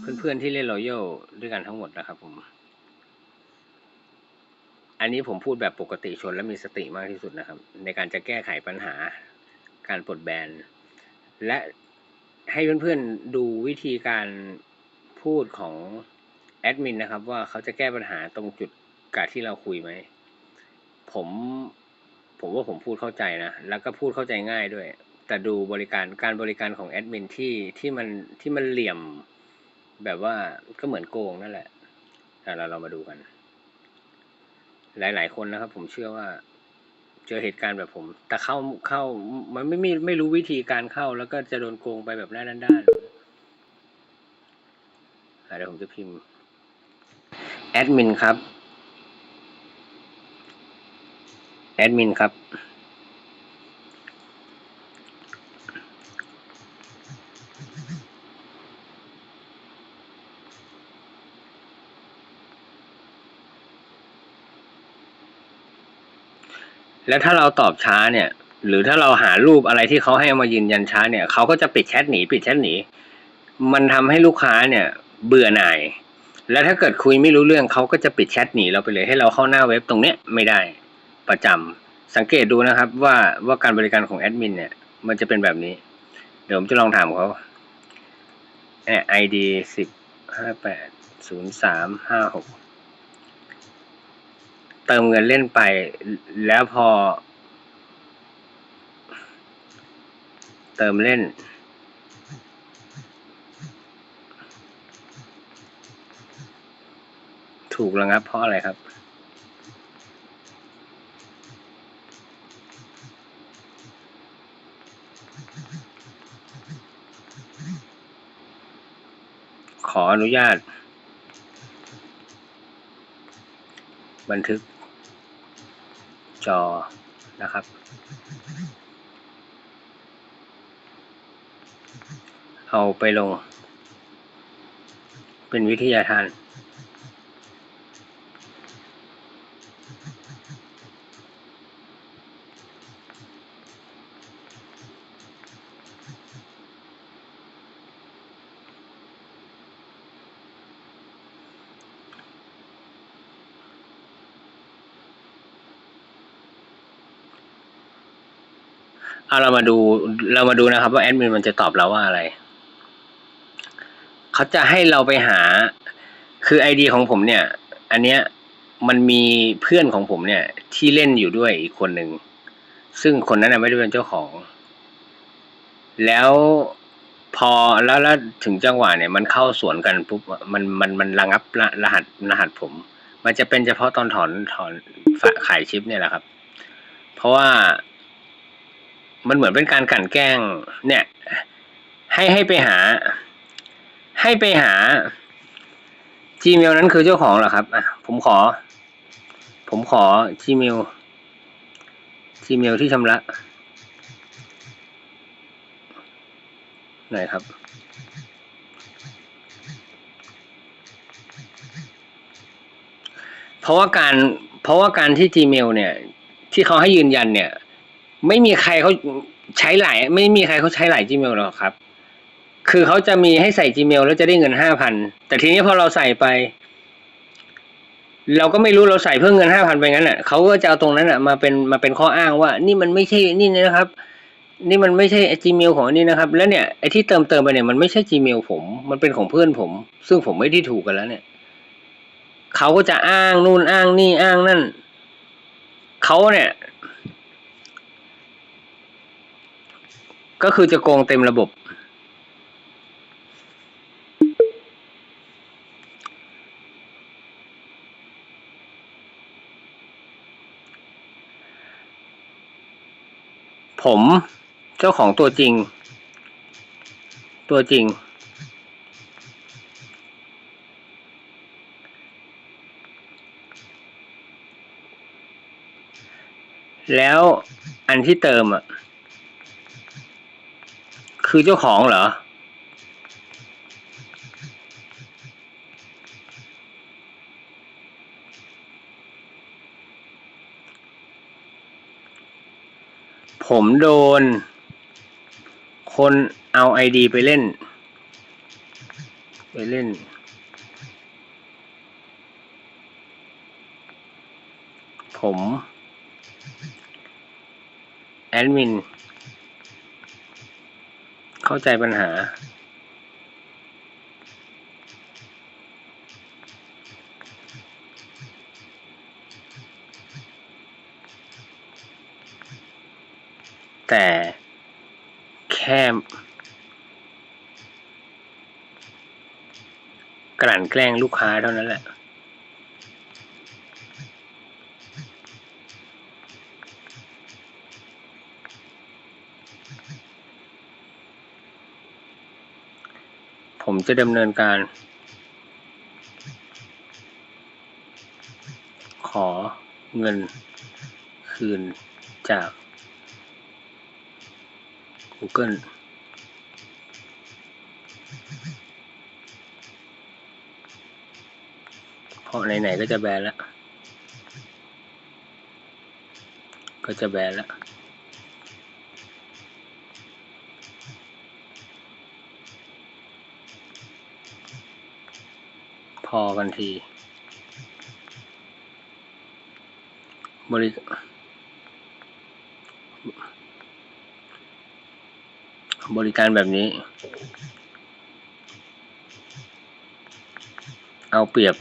เพื่อนๆที่เล่นรอยัลด้วยกันทั้งหมดนะครับผม อันนี้ผมพูดแบบปกติชนและมีสติมากที่สุดนะครับ ในการจะแก้ไขปัญหาการปลดแบน และให้เพื่อนๆดูวิธีการพูดของแอดมินนะครับ ว่าเขาจะแก้ปัญหาตรงจุดกาที่เราคุยไหม ผมผมว่าผมพูดเข้าใจนะ แล้วก็พูดเข้าใจง่ายด้วย แต่ดูบริการการบริการของแอดมินที่ที่มันที่มันเหลี่ยม แบบว่าก็เหมือนโกงนั่นแหละแต่เราเรามาดูกัน หลาย ๆ คนนะครับ ผมเชื่อว่า เจอเหตุการณ์แบบผม แต่เข้าเข้า มันไม่ไม่ไม่รู้วิธีการเข้า แล้วก็จะโดนโกงไปแบบหน้าด้านๆอะเดี๋ยวผมจะพิมพ์แอดมินครับแอดมินครับ แล้วถ้าเราตอบช้าเนี่ย หรือถ้าเราหารูปอะไรที่เขาให้เอามายืนยันช้าเนี่ยเขาก็จะปิดแชทหนีปิดแชทหนี มันทำให้ลูกค้าเนี่ย เบื่อหน่าย แล้วถ้าเกิดคุยไม่รู้เรื่องเขาก็จะปิดแชทหนีเราไปเลยให้เราเข้าหน้าเว็บตรงเนี้ยไม่ได้ประจำสังเกตดูนะครับว่าว่าการบริการของแอดมินเนี่ย มันจะเป็นแบบนี้ เดี๋ยวผมจะลองถามเขาเนี่ย ID สิบห้าแปดศูนย์สามห้าหก เติมเงินเล่นไป แล้วพอ เติมเล่น ถูกระงับเพราะอะไรครับขออนุญาต บันทึก จอนะครับ เอาไปลง เป็นวิทยาทาน เอาเรามาดูเรามาดูนะครับว่าแอดมินมันจะตอบเราว่าอะไร เขาจะให้เราไปหา คือไอดีของผมเนี่ย อันเนี้ยมันมีเพื่อนของผมเนี่ย ที่เล่นอยู่ด้วยอีกคนหนึ่ง ซึ่งคนนั้นนะไม่ได้เป็นเจ้าของ แล้วพอแล้วแล้วถึงจังหวะเนี่ยมันเข้าสวนกันปุ๊บมันมันมันระงับรรหัสรหัสผม มันจะเป็นเฉพาะตอนถอนถอนฝากขายชิปเนี่ยแหละครับ เพราะว่า มันเหมือนเป็นการกลั่นแกล้ง เนี่ย ให้ให้ไปหา ให้ไปหา Gmail นั้นคือเจ้าของเหรอครับอะผมขอ ผมขอ Gmail Gmail ที่ชำระหน่อยครับ เพราะว่าการเพราะว่าการที่ Gmail เนี่ย ที่เขาให้ยืนยันเนี่ย ไม่มีใครเขาใช้หลาย ไม่มีใครเขาใช้หลาย Gmail หรอกครับ คือเขาจะมีให้ใส่ Gmail แล้วจะได้เงินห้าพันแต่ทีนี้พอเราใส่ไป เราก็ไม่รู้เราใส่เพื่อเงินห้าพันไปงั้นอะเขาก็จะเอาตรงนั้นอะมาเป็นมาเป็นข้ออ้างว่า นี่มันไม่ใช่นี่นะครับ นี่มันไม่ใช่ Gmail ของอันนี้นะครับ แล้วเนี่ยไอ้ที่เติมเติมไปเนี่ยมันไม่ใช่ Gmail ผม มันเป็นของเพื่อนผม ซึ่งผมไม่ได้ถูกกันแล้วเนี่ยเขาก็จะอ้างนู่นอ้างนี่อ้างนั่นเขาเนี่ย ก็คือจะโกงเต็มระบบ ผมเจ้าของตัวจริง ตัวจริง แล้วอันที่เติมอะ คือเจ้าของเหรอ ผมโดน คนเอาไอดีไปเล่น ไปเล่น ผม แอดมิน เข้าใจปัญหา แต่แค่กลั่นแกล้งลูกค้าเท่านั้นแหละ ผมจะดำเนินการ ขอเงินคืนจาก Google เพราะไหนๆก็จะแบนแล้ว ก็จะแบนแล้ว พอกันที บริบริการแบบนี้ เอาเปรียบ